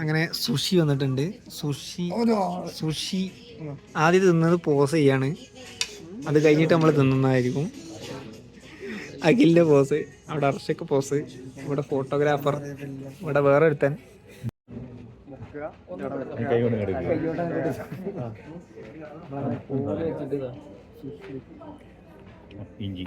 അങ്ങനെ സുഷി വന്നിട്ടുണ്ട്. Sushi sushi ആദ്യം തിന്നത് പോസ് ചെയ്യാണ്. അത് കഴിഞ്ഞിട്ട് നമ്മൾ തിന്നുന്നതായിരിക്കും. അഖിലിന്റെ പോസ് അവിടെ അർഷക്ക് പോസ് ഇവിടെ ഫോട്ടോഗ്രാഫർ ഇവിടെ വേറെ ഒരുത്തൻ. ഇഞ്ചി.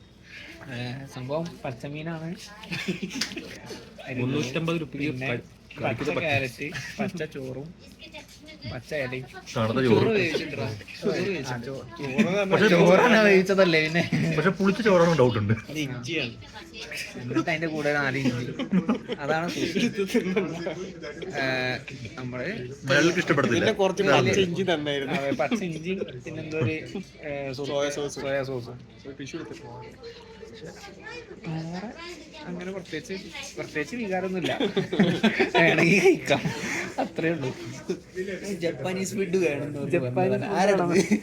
സംഭവം പച്ചമീനാണ്. മുന്നൂറ്റമ്പത് പിന്നെ പച്ച ക്യാരറ്റ് പച്ച ചോറും പച്ച ഇലയും. വേവിച്ചതല്ലേ പിന്നെ? പക്ഷെ പുളിച്ച ചോറാണ് ഡൗട്ട് ഉണ്ട്. എന്നിട്ട് അതിന്റെ കൂടെ നാല് ഇഞ്ചി. അതാണ് നമ്മൾ ഇഷ്ടപ്പെടത്തില്ല. കുറച്ച് പച്ച ഇഞ്ചി തന്നായിരുന്നു പച്ച ഇഞ്ചി പിന്നെന്തോ ഒരു സോയ സോസ്. Soya sauce. വേറെ? അങ്ങനെ പ്രത്യേകിച്ച് പ്രത്യേകിച്ച് വികാരമൊന്നുമില്ല. വേണമെങ്കിൽ കഴിക്കാം. അത്രേ ഉള്ളൂ. ജപ്പാനീസ് ഫുഡ് വേണം ജപ്പാനീസ്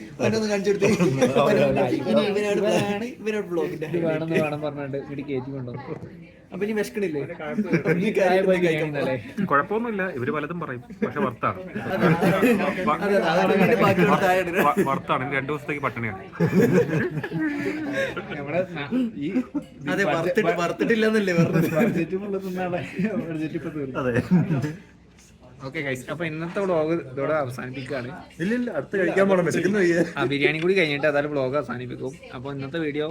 ഇവനോട് ബ്ലോഗിന്റെ ഇത് വേണമെന്ന് വേണം പറഞ്ഞിട്ട്. ഇവിടെ കയറ്റി കൊണ്ടുവന്നു. അപ്പൊ ഇനി വിശക്കണില്ലേ? കുഴപ്പമൊന്നുമില്ല. ഇവർ പലതും പറയും. പക്ഷെ വർത്താണ്. വർത്താണ് രണ്ടു ദിവസത്തേക്ക് പട്ടിണിയാണ്. അതെ വർത്തിട്ടില്ലെന്നല്ലേ വറുത്തിട്ടില്ലെന്നല്ലേ പറഞ്ഞത്. അതെ. ഓക്കെ ഗൈസ് അപ്പൊ ഇന്നത്തെ വ്ളോഗ് ഇതോടെ അവസാനിപ്പിക്കുകയാണ്. ഇല്ല ഇല്ല. അടുത്ത് കഴിക്കാൻ പോകണം വിശക്കുന്നു ആ ബിരിയാണി കൂടി കഴിഞ്ഞിട്ട് അതായത് വ്ളോഗ് അവസാനിപ്പിക്കും. അപ്പൊ ഇന്നത്തെ വീഡിയോ